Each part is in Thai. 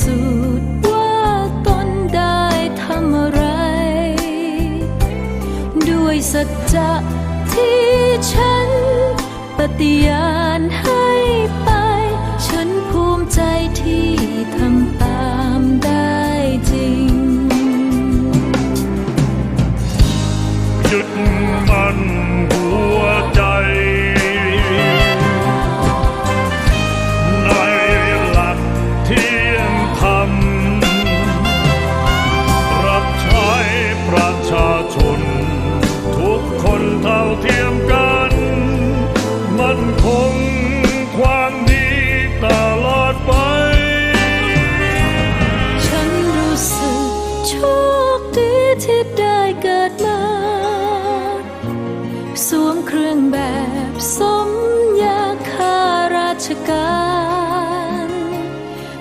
สูจน์ว่าตนได้ทำอะไร ด้วยสัจจะที่ฉันปฏิญาณ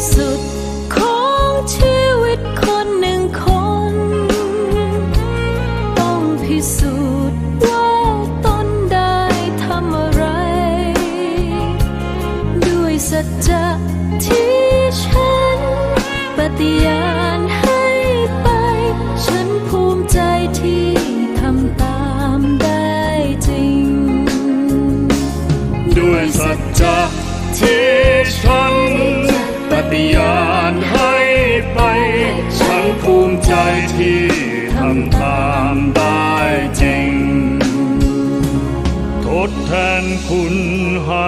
ที่สุดของชีวิตคนหนึ่งคน ต้องพิสูจน์ว่าตนได้ทำอะไร ด้วยสัจจะที่ฉันปฏิญาณให้ไป ฉันภูมิใจที่ทำตามได้จริง ด้วยสัจจะที่ฉัน ยานให้ไป ฉันภูมิใจที่ทำตามได้จริง ทดแทนคุณให้